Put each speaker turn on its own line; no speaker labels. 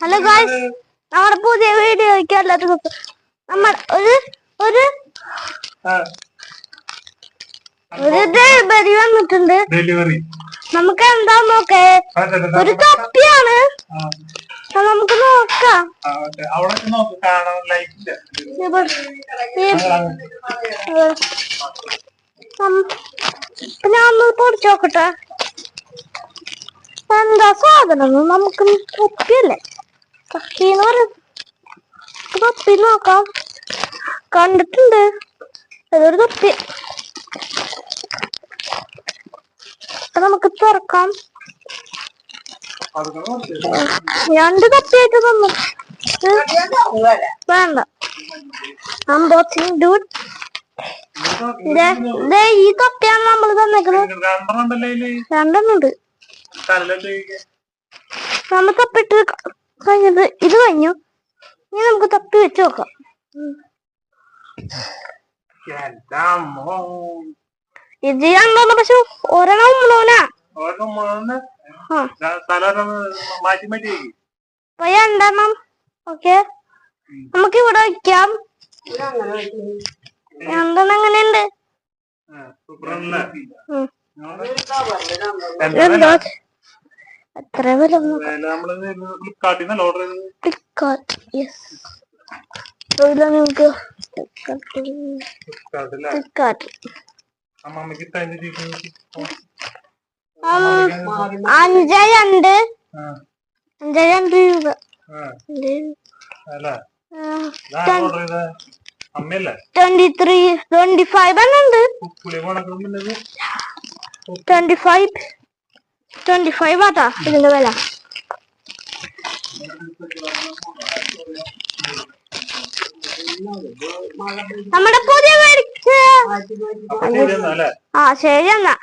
Hello guys നമ്മുടെ പുതിയ വീഡിയോയ്ക്ക് എല്ലാവർക്കും നമ്മൾ ഒരു ഒരു ഒരു ഡെലിവറി വന്നിട്ടുണ്ട്.
ഡെലിവറി
നമുക്ക് എന്താ നോക്കേ? ഒരു തൊപ്പിയാണ്. നമുക്ക് നോക്കാം. ഞാൻ ഒന്ന് പൊടിച്ചു നോക്കട്ടെ. എന്താ സാധനം? നമുക്ക് തൊപ്പിയല്ലേ തൊപ്പിന്ന് പറയുന്നത് തൊപ്പി നോക്കാം കണ്ടിട്ടുണ്ട്. അതൊരു തൊപ്പി. നമുക്ക് തുറക്കാം. രണ്ട് തൊപ്പിയായിട്ട് തന്നു. വേണ്ട. ഡൂഡ് ദേ ഈ തൊപ്പിയാണ് നമ്മൾ തന്നേക്കുന്നത് രണ്ടെണ്ണുണ്ട് നമ്മൾ തൊപ്പിട്ട് കഴിഞ്ഞത് ഇത് കഴിഞ്ഞു. ഇനി നമുക്ക് തപ്പി വെച്ച് നോക്കാം. ഇത് രണ്ടെണ്ണം പക്ഷെ ഒരെണ്ണം രണ്ടെണ്ണം ഓക്കെ. നമുക്ക് ഇവിടെ വെക്കാം രണ്ടെണ്ണം എങ്ങനെയുണ്ട്.
എന്താ?
എത്ര വില
ഫ്ലിപ്കാർട്ടിൽ ഓർഡർ ചെയ്തത്?
ഫ്ലിപ്കാർട്ട് യെസ് ഇതില നിങ്ങൾക്ക്
ഫ്ലിപ്കാർട്ടില്ല
ഫ്ലിപ്കാർട്ട്
അമ്മമ്മക്ക് തന്നെ ചെയ്തു?
അഞ്ച് രണ്ട് അഞ്ച് രണ്ട് രൂപ ട്വന്റി ത്രീ ട്വന്റി ഫൈവ്
പോണക്കുള്ളത്
ട്വന്റി ഫൈവ് ട്വന്റി ഫൈവ് ആട്ടാ? ഇതിന്റെ വില. നമ്മുടെ പുതിയ ആ ശരി എന്നാ